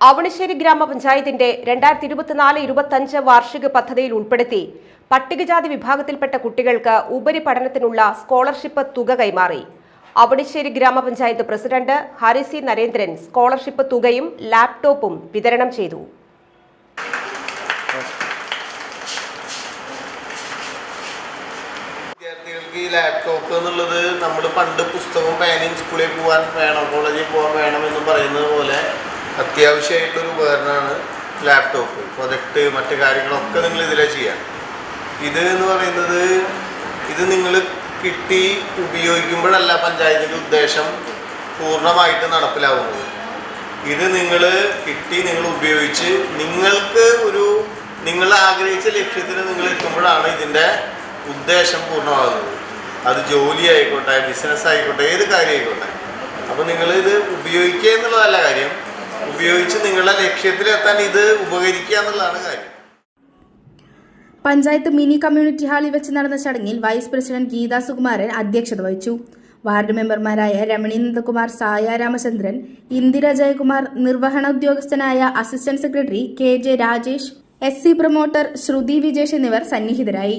അവണിശ്ശേരി ഗ്രാമപഞ്ചായത്തിന്റെ രണ്ടായിരത്തി ഇരുപത്തിനാല് ഇരുപത്തഞ്ച് വാർഷിക പദ്ധതിയിൽ ഉൾപ്പെടുത്തി പട്ടികജാതി വിഭാഗത്തിൽപ്പെട്ട കുട്ടികൾക്ക് ഉപരിപഠനത്തിനുള്ള സ്കോളർഷിപ്പ് തുക കൈമാറി. അവണിശ്ശേരി ഗ്രാമപഞ്ചായത്ത് പ്രസിഡന്റ് ഹരിസി നരേന്ദ്രൻ സ്കോളർഷിപ്പ് തുകയും ലാപ്ടോപ്പും വിതരണം ചെയ്തു. വിദ്യാർത്ഥികൾക്ക് ലാപ്ടോപ്പ് എന്നുള്ളത് നമ്മൾ പണ്ട് പുസ്തകവും പേനയും സ്കൂളിൽ പോകാൻ വേണം കോളേജിൽ പോകാൻ വേണം എന്ന് പറയുന്നത് പോലെ അത്യാവശ്യമായിട്ടൊരു ഉപകരണമാണ് ലാപ്ടോപ്പ് പ്രൊജക്റ്റ് മറ്റു കാര്യങ്ങളൊക്കെ നിങ്ങൾ ഇതിലെ ചെയ്യാം. ഇത് എന്ന് പറയുന്നത് ഇത് നിങ്ങൾ കിട്ടി ഉപയോഗിക്കുമ്പോഴല്ല പഞ്ചായത്തിന്റെ ഉദ്ദേശം പൂർണമായിട്ട് നടപ്പിലാവുന്നത്. ഇത് നിങ്ങൾ കിട്ടി നിങ്ങൾ ഉപയോഗിച്ച് നിങ്ങൾക്ക് ഒരു നിങ്ങൾ ആഗ്രഹിച്ച ലക്ഷ്യത്തിന് നിങ്ങൾ എത്തുമ്പോഴാണ് ഇതിന്റെ ഉദ്ദേശം പൂർണമാകുന്നത്. അത് ജോലി ആയിക്കോട്ടെ ബിസിനസ് ആയിക്കോട്ടെ ഏത് കാര്യം ആയിക്കോട്ടെ. അപ്പോൾ നിങ്ങൾ ഇത് ഉപയോഗിക്കുക എന്നുള്ളതല്ല കാര്യം. ഉപയോഗിച്ച് നിങ്ങളുടെ ലക്ഷ്യത്തിലെത്താൻ ഇത് ഉപകരിക്കുക എന്നുള്ളതാണ് കാര്യം. പഞ്ചായത്ത് മിനി കമ്മ്യൂണിറ്റി ഹാളിൽ വെച്ച് നടന്ന ചടങ്ങിൽ വൈസ് പ്രസിഡന്റ് ഗീതാ സുകുമാരൻ അധ്യക്ഷത വഹിച്ചു. വാർഡ് മെമ്പർമാരായ രമണി സായ രാമചന്ദ്രൻ ഇന്ദിര ജയകുമാർ നിർവഹണ ഉദ്യോഗസ്ഥനായ assistant secretary K J Rajesh S C promoter Shruthi Vijesh എന്നിവർ സന്നിഹിതരായി.